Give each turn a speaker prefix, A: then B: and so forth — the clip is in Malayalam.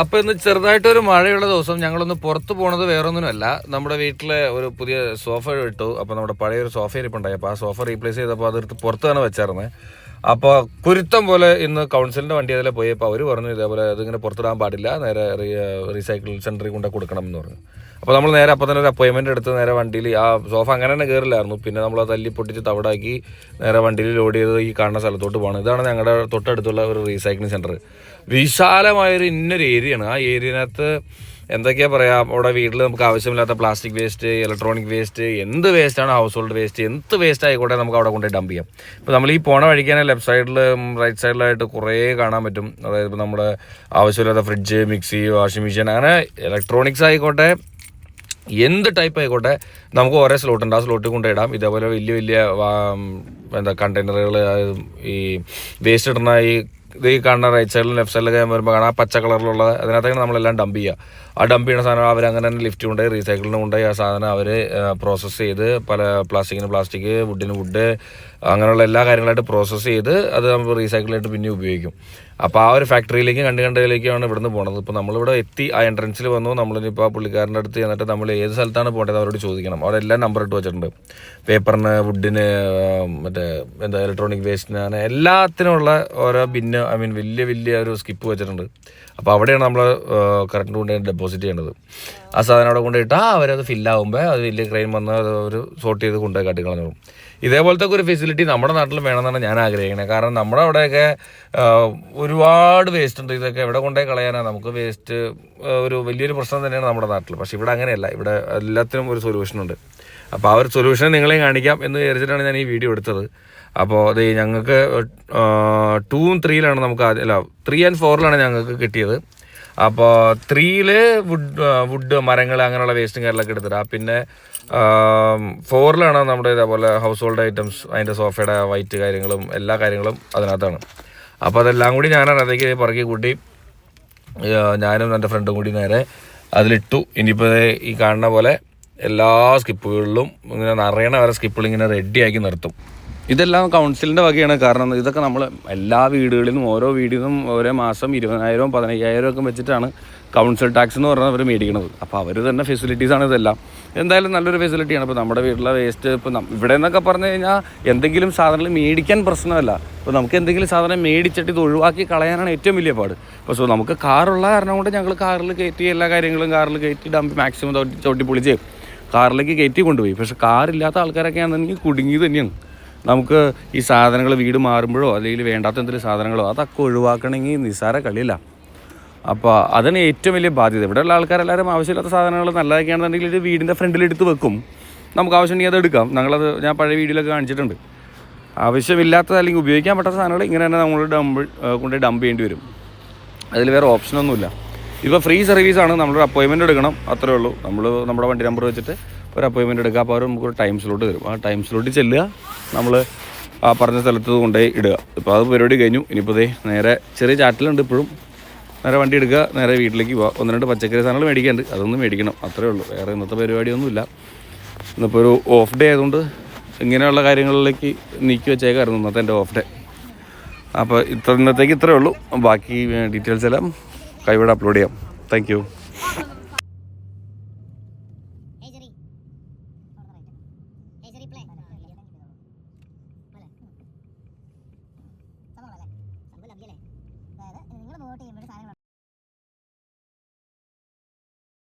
A: അപ്പൊ ഇന്ന് ചെറുതായിട്ടൊരു മഴയുള്ള ദിവസം ഞങ്ങളൊന്ന് പുറത്തു പോണത് വേറൊന്നിനുമല്ല. നമ്മുടെ വീട്ടിലെ ഒരു പുതിയ സോഫ ഇട്ടു. അപ്പൊ നമ്മുടെ പഴയ ഒരു സോഫ ഇരിപ്പുണ്ടായി. അപ്പൊ ആ സോഫ റീപ്ലേസ് ചെയ്തപ്പോൾ അതെടുത്ത് തന്നെ വെച്ചായിരുന്നത് അപ്പൊ കുരുത്തം പോലെ ഇന്ന് കൗൺസിലിന്റെ വണ്ടി അതിലെ പോയപ്പോൾ അവർ പറഞ്ഞു ഇതേപോലെ അതിങ്ങനെ പുറത്തിടാൻ പാടില്ല. നേരെ റീസൈക്കിൾ സെന്ററിൽ കൊണ്ട് കൊടുക്കണം എന്ന് പറഞ്ഞു. അപ്പോൾ നമ്മൾ നേരെ അപ്പോൾ തന്നെ ഒരു അപ്പോയിൻമെന്റ് എടുത്ത് നേരെ വണ്ടിയിൽ ആ സോഫ അങ്ങനെ തന്നെ കയറില്ലായിരുന്നു പിന്നെ നമ്മൾ തല്ലി പൊട്ടിച്ച് തവിടാക്കി നേരെ വണ്ടിയിൽ ലോഡ് ചെയ്ത് ഈ കാണുന്ന സ്ഥലത്തോട്ട് പോകണം ഇതാണ് ഞങ്ങളുടെ തൊട്ടടുത്തുള്ള ഒരു റീസൈക്ലിംഗ് സെന്റർ വിശാലമായൊരു ഇന്നൊരു ഏരിയയാണ് ആ ഏരിയനകത്ത് എന്തൊക്കെയാ പറയാ അവിടെ വീട്ടിൽ നമുക്ക് ആവശ്യമില്ലാത്ത പ്ലാസ്റ്റിക് വേസ്റ്റ് ഇലക്ട്രോണിക് വേസ്റ്റ് എന്ത് വേസ്റ്റാണ് ഹൗസ് ഹോൾഡ് വേസ്റ്റ് എന്ത് വേസ്റ്റ് ആയിക്കോട്ടെ നമുക്ക് അവിടെ കൊണ്ടുപോയി ഡംപ് ചെയ്യാം. ഇപ്പോൾ നമ്മൾ ഈ പോണ വഴിക്കാനെ ലെഫ്റ്റ് സൈഡിൽ റൈറ്റ് സൈഡിലായിട്ട് കുറേ കാണാൻ പറ്റും. അതായത് ഇപ്പോൾ നമ്മുടെ ആവശ്യമില്ലാത്ത ഫ്രിഡ്ജ് മിക്സി വാഷിംഗ് മെഷീൻ അങ്ങനെ ഇലക്ട്രോണിക്സ് ആയിക്കോട്ടെ എന്ത് ടൈപ്പ് ആയിക്കോട്ടെ നമുക്ക് ഓരോ സ്ലോട്ട് ഉണ്ട്. ആ സ്ലോട്ടിൽ കൊണ്ടിടാം ഇതേപോലെ വലിയ വലിയ എന്താ കണ്ടെയ്നറുകൾ ഈ വേസ്റ്റ് ഇടുന്ന ഈ ഇത് ഈ കാണുന്ന റൈറ്റ് സൈഡിലും ലെഫ്റ്റ് സൈഡിലൊക്കെ വരുമ്പോൾ കാണാം. പച്ച കളറിലുള്ള അതിനകത്തേക്ക് നമ്മളെല്ലാം ഡംപ് ചെയ്യുക ആ ഡംപ് ചെയ്യുന്ന സാധനം അവർ അങ്ങനെ തന്നെ ലിഫ്റ്റ് കൊണ്ടുപോയി റീസൈക്കിളിന് കൊണ്ടുപോയി ആ സാധനം അവർ പ്രോസസ്സ് ചെയ്ത് പല പ്ലാസ്റ്റിക്കിന് പ്ലാസ്റ്റിക് വുഡിന് വുഡ് അങ്ങനെയുള്ള എല്ലാ കാര്യങ്ങളായിട്ട് പ്രോസസ്സ് ചെയ്ത് അത് നമ്മൾ റീസൈക്കിളായിട്ട് പിന്നെ ഉപയോഗിക്കും. അപ്പോൾ ആ ഒരു ഫാക്ടറിയിലേക്ക് കണ്ട് കണ്ടതിലേക്കാണ് ഇവിടുന്ന് പോണത്. ഇപ്പോൾ നമ്മളിവിടെ എത്തി ആ എൻട്രൻസിൽ വന്നു. നമ്മളിപ്പോൾ ആ പുള്ളിക്കാരന്റെ അടുത്ത് ചെന്നിട്ട് നമ്മൾ ഏത് സ്ഥലത്താണ് പോകേണ്ടത് അവരോട് ചോദിക്കണം. അവിടെ എല്ലാം നമ്പർ ഇട്ട് വെച്ചിട്ടുണ്ട്. പേപ്പറിന് വുഡിന് മറ്റേ എന്താ ഇലക്ട്രോണിക് വേസ്റ്റിന് അങ്ങനെ എല്ലാത്തിനുള്ള ഓരോ ബിന്ന് ഐ മീൻ വലിയ വലിയ ഒരു സ്കിപ്പ് വെച്ചിട്ടുണ്ട്. അപ്പോൾ അവിടെയാണ് നമ്മൾ കറണ്ട് കൊണ്ടുപോയി ഡെപ്പോസിറ്റ് ചെയ്യേണ്ടത്. ആ സാധനം അവിടെ കൊണ്ടുപോയിട്ടാൽ അവരത് ഫില്ലാകുമ്പോൾ അത് വലിയ ക്രെയിൻ വന്ന് അത് ഒരു സോർട്ട് ചെയ്ത് കൊണ്ടുപോയി കാട്ടി കളഞ്ഞു ഇതേപോലത്തെ ഒരു ഫെസിലിറ്റി നമ്മുടെ നാട്ടിൽ വേണമെന്നാണ് ഞാൻ ആഗ്രഹിക്കുന്നത് കാരണം നമ്മുടെ അവിടെയൊക്കെ ഒരുപാട് വേസ്റ്റ് ഉണ്ട്. ഇതൊക്കെ എവിടെ കൊണ്ടേ കളയാനാണ് നമുക്ക് വേസ്റ്റ് ഒരു വലിയൊരു പ്രശ്നം തന്നെയാണ് നമ്മുടെ നാട്ടിൽ പക്ഷെ ഇവിടെ അങ്ങനെയല്ല. ഇവിടെ എല്ലാത്തിനും ഒരു സൊല്യൂഷൻ ഉണ്ട്. അപ്പോൾ ആ ഒരു സൊല്യൂഷൻ നിങ്ങളെ കാണിക്കാം എന്ന് വിചാരിച്ചിട്ടാണ് ഞാൻ ഈ വീഡിയോ എടുത്തത്. അപ്പോൾ അത് ഞങ്ങൾക്ക് ടൂവും ത്രീയിലാണ് നമുക്ക് അല്ല ത്രീ ആൻഡ് ഫോറിലാണ് ഞങ്ങൾക്ക് കിട്ടിയത്. അപ്പോൾ ത്രീയിൽ വുഡ് വുഡ് മരങ്ങൾ അങ്ങനെയുള്ള വേസ്റ്റും കാര്യങ്ങളൊക്കെ എടുത്തിടാം. പിന്നെ ഫോറിലാണ് നമ്മുടെ ഇതേപോലെ ഹൗസ് ഹോൾഡ് ഐറ്റംസ് അതിന്റെ സോഫയുടെ വൈറ്റ് കാര്യങ്ങളും എല്ലാ കാര്യങ്ങളും അതിനകത്താണ്. അപ്പോൾ അതെല്ലാം കൂടി ഞാൻ അതിലേക്ക് പറക്കി കൂട്ടി ഞാനും എന്റെ ഫ്രണ്ടും കൂടി നേരെ അതിലിട്ടു. ഇനിയിപ്പോൾ ഈ കാണുന്ന പോലെ എല്ലാ സ്കിപ്പുകളിലും ഇങ്ങനെ നിറയണ വരെ സ്കിപ്പുകൾ ഇങ്ങനെ റെഡിയാക്കി നിർത്തും. ഇതെല്ലാം കൗൺസിലിന്റെ വകയാണ്. കാരണം ഇതൊക്കെ നമ്മൾ എല്ലാ വീടുകളിലും ഓരോ വീടിനും ഓരോ മാസം ഇരുപതിനായിരവും പതിനയ്യായിരവും ഒക്കെ വെച്ചിട്ടാണ് കൗൺസിൽ ടാക്സ് എന്ന് പറഞ്ഞാൽ അവർ മേടിക്കുന്നത് അപ്പോൾ അവർ തന്നെ ഫെസിലിറ്റീസാണ് ഇതെല്ലാം. എന്തായാലും നല്ലൊരു ഫെസിലിറ്റിയാണ് ഇപ്പോൾ നമ്മുടെ വീട്ടിലെ വേസ്റ്റ് ഇപ്പോൾ ഇവിടെ എന്നൊക്കെ പറഞ്ഞു കഴിഞ്ഞാൽ എന്തെങ്കിലും സാധനങ്ങൾ മേടിക്കാൻ പ്രശ്നമല്ല. അപ്പോൾ നമുക്ക് എന്തെങ്കിലും സാധനം മേടിച്ചിട്ട് ഇത് ഒഴിവാക്കി കളയാനാണ് ഏറ്റവും വലിയ പാട്. അപ്പോൾ സോ നമുക്ക് കാറുള്ള കാരണം കൊണ്ട് ഞങ്ങൾ കാറിൽ കയറ്റി എല്ലാ കാര്യങ്ങളും കാറിൽ കയറ്റി ഡംപ് മാക്സിമം ചവിട്ടി പൊളിച്ച് കാറിലേക്ക് കയറ്റി കൊണ്ടുപോയി. പക്ഷേ കാറില്ലാത്ത ആൾക്കാരൊക്കെ ആണെന്നുണ്ടെങ്കിൽ കുടുങ്ങി തന്നെയാണ്. നമുക്ക് ഈ സാധനങ്ങൾ വീട് മാറുമ്പോഴോ അല്ലെങ്കിൽ വേണ്ടാത്ത എന്തെങ്കിലും സാധനങ്ങളോ അതൊക്കെ ഒഴിവാക്കണമെങ്കിൽ നിസ്സാര കളിയില്ല. അപ്പോൾ അതാണ് ഏറ്റവും വലിയ ബാധ്യത. ഇവിടെയുള്ള ആൾക്കാരെല്ലാവരും ആവശ്യമില്ലാത്ത സാധനങ്ങൾ നല്ലതൊക്കെയാണെന്നുണ്ടെങ്കിൽ ഇത് വീടിന്റെ ഫ്രണ്ടിൽ എടുത്ത് വെക്കും. നമുക്ക് ആവശ്യമുണ്ടെങ്കിൽ അത് എടുക്കാം. ഞങ്ങളത് ഞാൻ പഴയ വീഡിയോയിലൊക്കെ കാണിച്ചിട്ടുണ്ട്. ആവശ്യമില്ലാത്ത അല്ലെങ്കിൽ ഉപയോഗിക്കാൻ പറ്റാത്ത സാധനങ്ങൾ ഇങ്ങനെ തന്നെ നമ്മൾ ഡംബ് കൊണ്ട് ഡംപ് ചെയ്യേണ്ടി വരും. അതിൽ വേറെ ഓപ്ഷനൊന്നുമില്ല ഇപ്പോൾ ഫ്രീ സർവീസാണ് നമ്മളൊരു അപ്പോയിൻമെന്റ് എടുക്കണം. അത്രേ ഉള്ളൂ. നമ്മൾ നമ്മുടെ വണ്ടി നമ്പർ വെച്ചിട്ട് ഒരു അപ്പോയിൻമെന്റ് എടുക്കുക. അപ്പോൾ അവർ നമുക്കൊരു ടൈം സ്ലോട്ട് തരും. ആ ടൈം സ്ലോട്ടിൽ ചെല്ലുക. നമ്മൾ ആ പറഞ്ഞ സ്ഥലത്ത് കൊണ്ടുപോയി ഇടുക. ഇപ്പോൾ അത് പരിപാടി കഴിഞ്ഞു. ഇനിയിപ്പോൾ ദേ നേരെ ചെറിയ ചാറ്റിലുണ്ട് ഇപ്പോഴും. നേരെ വണ്ടി എടുക്കുക. നേരെ വീട്ടിലേക്ക് പോവുക ഒന്ന് രണ്ട് പച്ചക്കറി സാധനങ്ങൾ മേടിക്കാനുണ്ട്. അതൊന്നും മേടിക്കണം. അത്രേ ഉള്ളൂ. വേറെ ഇന്നത്തെ പരിപാടിയൊന്നുമില്ല. ഇന്നിപ്പോൾ ഒരു ഓഫ് ഡേ ആയതുകൊണ്ട് ഇങ്ങനെയുള്ള കാര്യങ്ങളിലേക്ക് നീക്കി വെച്ചേക്കായിരുന്നു ഇന്നത്തെ എന്റെ ഓഫ് ഡേ അപ്പോൾ ഇത്ര ഇന്നത്തേക്ക് ഇത്രയേ ഉള്ളൂ. ബാക്കി ഡീറ്റെയിൽസ് എല്ലാം കൈവിടെ അപ്ലോഡ് ചെയ്യാം. താങ്ക് ഭാഗ്യല്ലേ അതായത് നിങ്ങൾ വോട്ട് ചെയ്യുമ്പോൾ സാധനങ്ങൾ